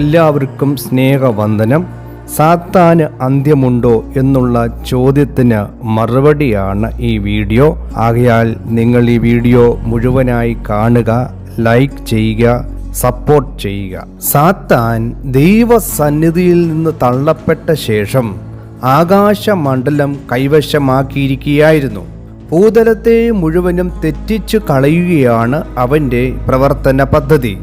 എല്ലാവർക്കും സ്നേഹവന്ദനം. സാത്താന് അന്ത്യമുണ്ടോ എന്നുള്ള ചോദ്യത്തിന് മറുപടിയാണ് ഈ വീഡിയോ. ആകയാൽ നിങ്ങൾ ഈ വീഡിയോ മുഴുവനായി കാണുക ലൈക്ക് ചെയ്യുക സപ്പോർട്ട് ചെയ്യുക. സാത്താൻ ദൈവസന്നിധിയിൽ നിന്ന് തള്ളപ്പെട്ട ശേഷം ആകാശമണ്ഡലം കൈവശമാക്കിയിരിക്കുകയായിരുന്നു. ഭൂതലത്തെ മുഴുവനും തെറ്റിച്ചു കളയുകയാണ് അവന്റെ പ്രവർത്തന പദ്ധതി.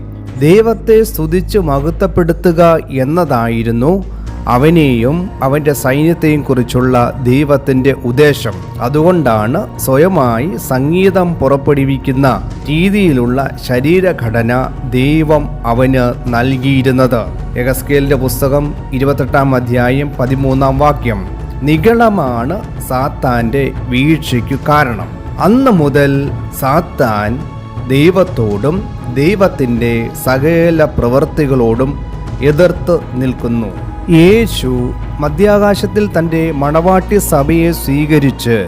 ദൈവത്തെ സ്തുതിച്ച് മഹത്വപ്പെടുത്തുക എന്നതായിരുന്നു അവനെയും അവന്റെ സൈന്യത്തെയും കുറിച്ചുള്ള ദൈവത്തിന്റെ ഉദ്ദേശം. അതുകൊണ്ടാണ് സ്വയമായി സംഗീതം പുറപ്പെടുവിക്കുന്ന രീതിയിലുള്ള ശരീരഘടന ദൈവം അവന് നൽകിയിരുന്നത്. എഗസ്കേലിന്റെ പുസ്തകം ഇരുപത്തെട്ടാം അധ്യായം പതിമൂന്നാം വാക്യം. നിഗളമാണ് സാത്താന്റെ വീഴ്ചയ്ക്കു കാരണം. അന്ന് മുതൽ സാത്താൻ ദൈവത്തോടും ദൈവത്തിന്റെ സകല പ്രവൃത്തികളോടും എതിർത്ത് നിൽക്കുന്നു. യേശു മധ്യാകാശത്തിൽ തന്റെ മണവാട്ടി സഭയെ സ്വീകരിച്ച്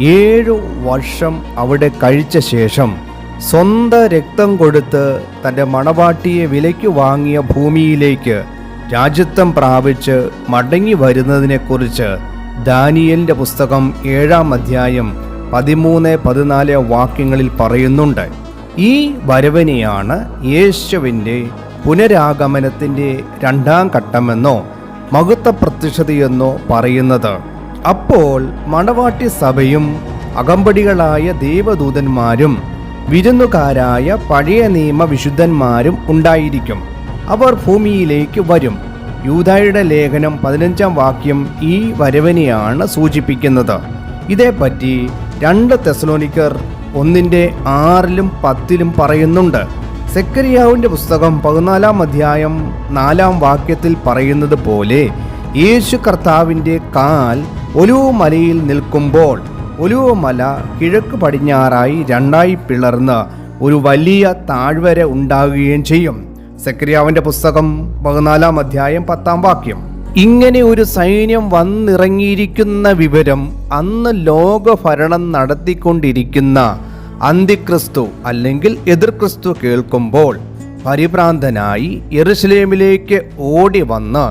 ഏഴു വർഷം അവിടെ കഴിച്ച ശേഷം സ്വന്തം രക്തം കൊടുത്ത് തന്റെ മണവാട്ടിയെ വിലയ്ക്ക് വാങ്ങിയ ഭൂമിയിലേക്ക് രാജ്യത്വം പ്രാപിച്ച് മടങ്ങി വരുന്നതിനെക്കുറിച്ച് ദാനിയലിന്റെ പുസ്തകം ഏഴാം അധ്യായം പതിമൂന്ന് പതിനാല് വാക്യങ്ങളിൽ പറയുന്നുണ്ട്. ഈ വരവനെയാണ് യേശുവിന്റെ പുനരാഗമനത്തിന്റെ രണ്ടാം ഘട്ടമെന്നോ മഹത്വ പ്രത്യക്ഷതയെന്നോ പറയുന്നത്. അപ്പോൾ മണവാട്ടി സഭയും അകമ്പടികളായ ദേവദൂതന്മാരും വിരുന്നുകാരായ പഴയ നിയമ വിശുദ്ധന്മാരും ഉണ്ടായിരിക്കും. അവർ ഭൂമിയിലേക്ക് വരും. യൂതായുടെ ലേഖനം പതിനഞ്ചാം വാക്യം ഈ വരവനെയാണ് സൂചിപ്പിക്കുന്നത്. ഇതേപ്പറ്റി രണ്ട് തെസലോനിക്കർ ഒന്നിന്റെ ആറിലും പത്തിലും പറയുന്നുണ്ട്. സെക്കരിയാവിന്റെ പുസ്തകം പതിനാലാം അധ്യായം നാലാം വാക്യത്തിൽ പറയുന്നത് പോലെ യേശു കർത്താവിന്റെ കാൽ ഒലുവ മലയിൽ നിൽക്കുമ്പോൾ ഒലുവ മല കിഴക്ക് പടിഞ്ഞാറായി രണ്ടായി പിളർന്ന് ഒരു വലിയ താഴ്വര ഉണ്ടാകുകയും ചെയ്യും. സെക്രിയാവിന്റെ പുസ്തകം പതിനാലാം അധ്യായം പത്താം വാക്യം. ഇങ്ങനെ ഒരു സൈന്യം വന്നിറങ്ങിയിരിക്കുന്ന വിവരം അന്ന് ലോകഭരണം നടത്തിക്കൊണ്ടിരിക്കുന്ന അന്തിക്രിസ്തു അല്ലെങ്കിൽ എതിർ ക്രിസ്തു കേൾക്കുമ്പോൾ പരിഭ്രാന്തനായി എറുസലേമിലേക്ക് ഓടി വന്ന്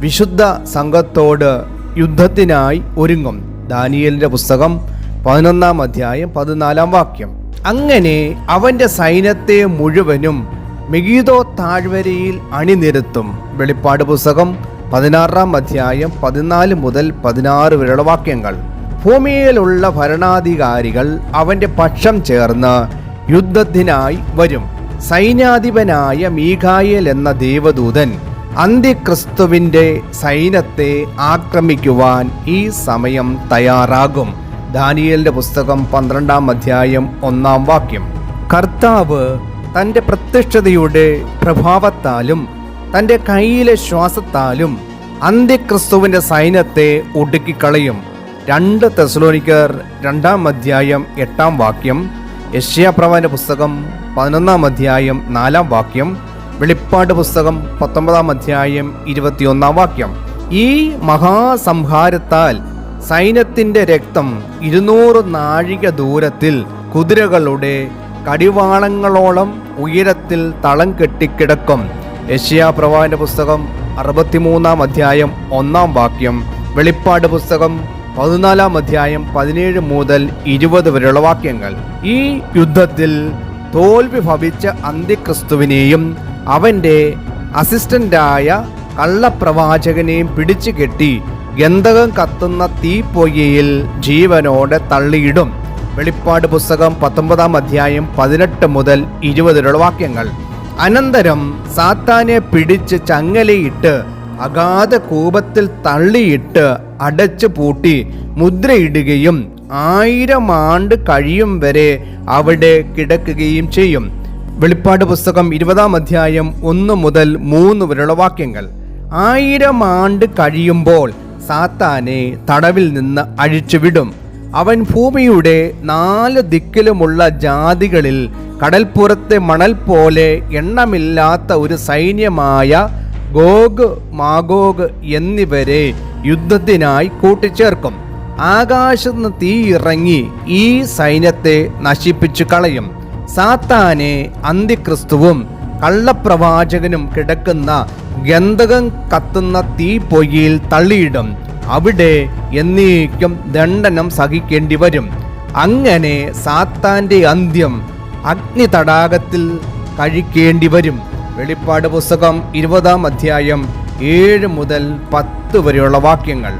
വിശുദ്ധ സംഘത്തോട് യുദ്ധത്തിനായി ഒരുങ്ങും. ദാനിയലിന്റെ പുസ്തകം പതിനൊന്നാം അധ്യായം പതിനാലാം വാക്യം. അങ്ങനെ അവന്റെ സൈന്യത്തെ മുഴുവനും മെഗീതോ താഴ്വരയിൽ അണിനിരത്തും. വെളിപ്പാട് പുസ്തകം പതിനാറാം അധ്യായം പതിനാല് മുതൽ പതിനാറ് വരെയുള്ള വാക്യങ്ങൾ. ഭൂമിയിലുള്ള ഭരണാധികാരികൾ അവന്റെ പക്ഷം ചേർന്ന് യുദ്ധത്തിനായി വരും. സൈന്യാധിപനായ മീഖായേൽ എന്ന ദേവദൂതൻ അന്ത്യക്രിസ്തുവിന്റെ സൈന്യത്തെ ആക്രമിക്കുവാൻ ഈ സമയം തയ്യാറാകും. ദാനിയലിന്റെ പുസ്തകം പന്ത്രണ്ടാം അധ്യായം ഒന്നാം വാക്യം. കർത്താവ് തന്റെ പ്രത്യക്ഷതയുടെ പ്രഭാവത്താലും തന്റെ കയ്യിലെ ശ്വാസത്താലും അന്ത്യക്രിസ്തുവിന്റെ സൈന്യത്തെ ഒടുക്കിക്കളയും. രണ്ട് തെസലോനിക്കർ രണ്ടാം അധ്യായം എട്ടാം വാക്യം യശ്യാപ്രവാന്റെ പുസ്തകം പതിനൊന്നാം അധ്യായം നാലാം വാക്യം വെളിപ്പാട് പുസ്തകം പത്തൊമ്പതാം അധ്യായം ഇരുപത്തിയൊന്നാം വാക്യം. ഈ മഹാസംഹാരത്താൽ സൈന്യത്തിന്റെ രക്തം ഇരുന്നൂറ് നാഴിക ദൂരത്തിൽ കുതിരകളുടെ കടിവാളങ്ങളോളം ഉയരത്തിൽ തളം കെട്ടിക്കിടക്കും. യശ്യാപ്രവാന്റെ പുസ്തകം അറുപത്തിമൂന്നാം അധ്യായം ഒന്നാം വാക്യം വെളിപ്പാട് പുസ്തകം പതിനാലാം അധ്യായം പതിനേഴ് മുതൽ ഇരുപത് വരെയുള്ള വാക്യങ്ങൾ. ഈ യുദ്ധത്തിൽ തോൽവി ഭവിച്ച അന്ത്യക്രിസ്തുവിനെയും അവന്റെ അസിസ്റ്റന്റായ കള്ളപ്രവാചകനെയും പിടിച്ചു കെട്ടി ഗന്ധകം കത്തുന്ന തീപ്പൊയ്യയിൽ ജീവനോടെ തള്ളിയിടും. വെളിപ്പാട് പുസ്തകം പത്തൊമ്പതാം അധ്യായം പതിനെട്ട് മുതൽ ഇരുപതിലുള്ള വാക്യങ്ങൾ. അനന്തരം സാത്താനെ പിടിച്ച് ചങ്ങലയിട്ട് അഗാധ കൂപത്തിൽ തള്ളിയിട്ട് അടച്ചു പൂട്ടി മുദ്രയിടുകയും ആയിരം ആണ്ട് കഴിയും വരെ അവിടെ കിടക്കുകയും ചെയ്യും. വെളിപ്പാട് പുസ്തകം ഇരുപതാം അധ്യായം ഒന്ന് മുതൽ മൂന്ന് വരെയുള്ള വാക്യങ്ങൾ. ആയിരം ആണ്ട് കഴിയുമ്പോൾ സാത്താനെ തടവിൽ നിന്ന് അഴിച്ചുവിടും. അവൻ ഭൂമിയുടെ നാല് ദിക്കിലുമുള്ള ജാതികളിൽ കടൽപ്പുറത്തെ മണൽ പോലെ എണ്ണമില്ലാത്ത ഒരു സൈന്യമായ ഗോഗ് മാഗോഗ് എന്നിവരെ യുദ്ധത്തിനായി കൂട്ടിച്ചേർക്കും. ആകാശത്ത് തീ ഇറങ്ങി ഈ സൈന്യത്തെ നശിപ്പിച്ചു കളയും. സാത്താനെ അന്തിക്രിസ്തുവും കള്ളപ്രവാചകനും കിടക്കുന്ന ഗന്ധകം കത്തുന്ന തീപ്പൊയ്യിൽ തള്ളിയിടും. അവിടെ എന്നേക്കും ദണ്ഡനം സഹിക്കേണ്ടി വരും. അങ്ങനെ സാത്താന്റെ അന്ത്യം അഗ്നി തടാകത്തിൽ കഴിക്കേണ്ടി വരും. വെളിപ്പാട് പുസ്തകം ഇരുപതാം അധ്യായം ഏഴ് മുതൽ പത്ത് വരെയുള്ള വാക്യങ്ങൾ.